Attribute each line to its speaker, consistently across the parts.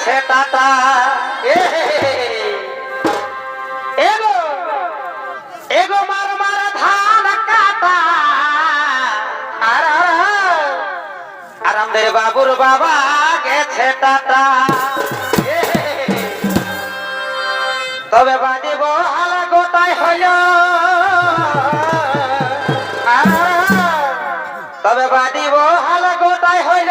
Speaker 1: আছে টাটা মার কাটা। বাবুর বাবা গেছে টাটা তবে বাজিব হাল গোটাই হইল। তবে বাজিব হাল গোটাই হইল।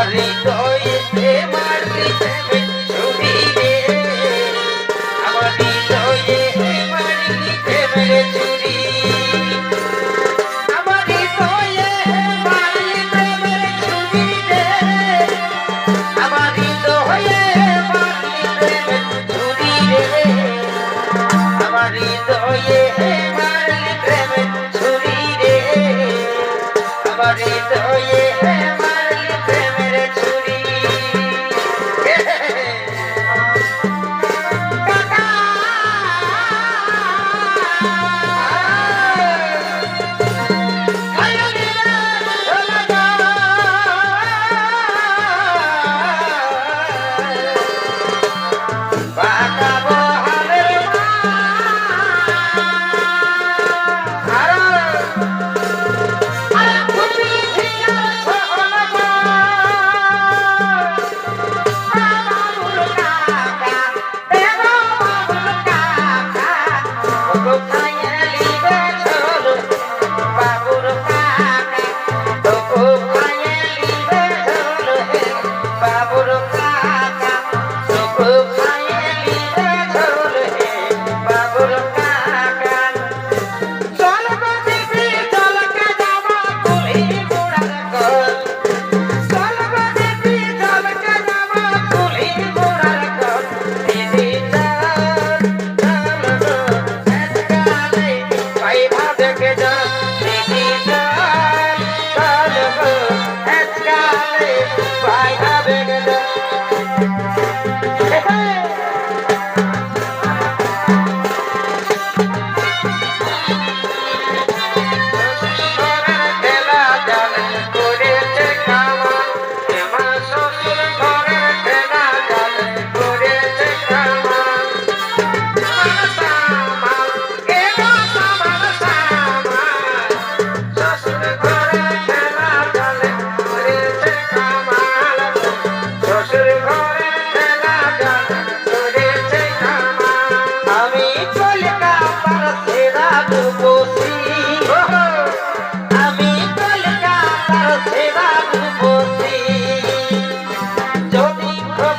Speaker 1: Marito.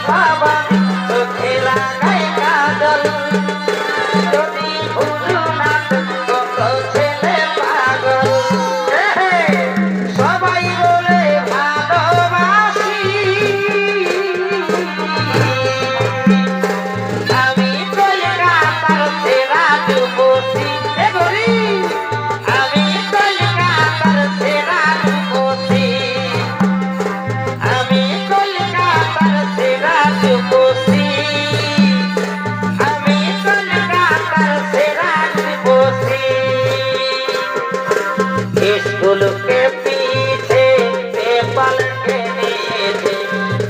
Speaker 1: Baba.